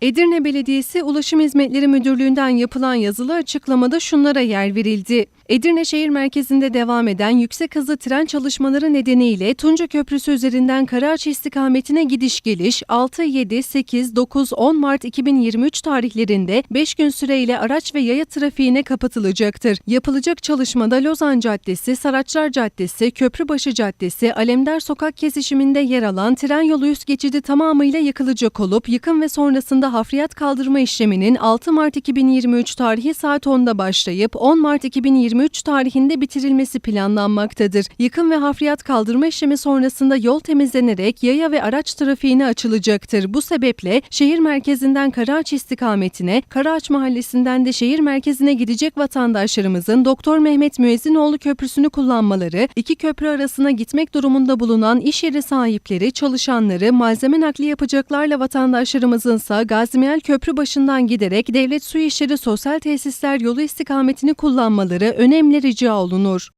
Edirne Belediyesi Ulaşım Hizmetleri Müdürlüğü'nden yapılan yazılı açıklamada şunlara yer verildi. Edirne şehir merkezinde devam eden yüksek hızlı tren çalışmaları nedeniyle Tunca Köprüsü üzerinden Karaağaç istikametine gidiş geliş 6, 7, 8, 9, 10 Mart 2023 tarihlerinde 5 gün süreyle araç ve yaya trafiğine kapatılacaktır. Yapılacak çalışmada Lozan Caddesi, Saraçlar Caddesi, Köprübaşı Caddesi, Alemdar Sokak kesişiminde yer alan tren yolu üst geçidi tamamıyla yıkılacak olup yıkım ve sonrasında hafriyat kaldırma işleminin 6 Mart 2023 tarihi saat 10'da başlayıp 10 Mart 2023 tarihinde bitirilmesi planlanmaktadır. Yıkım ve hafriyat kaldırma işlemi sonrasında yol temizlenerek yaya ve araç trafiğine açılacaktır. Bu sebeple şehir merkezinden Karaağaç istikametine, Karaağaç mahallesinden de şehir merkezine gidecek vatandaşlarımızın Doktor Mehmet Müezzinoğlu Köprüsü'nü kullanmaları, iki köprü arasına gitmek durumunda bulunan iş yeri sahipleri, çalışanları, malzeme nakli yapacaklarla vatandaşlarımızınsa Gazimiel Köprü başından giderek Devlet Su İşleri Sosyal Tesisler yolu istikametini kullanmaları önemli rica olunur.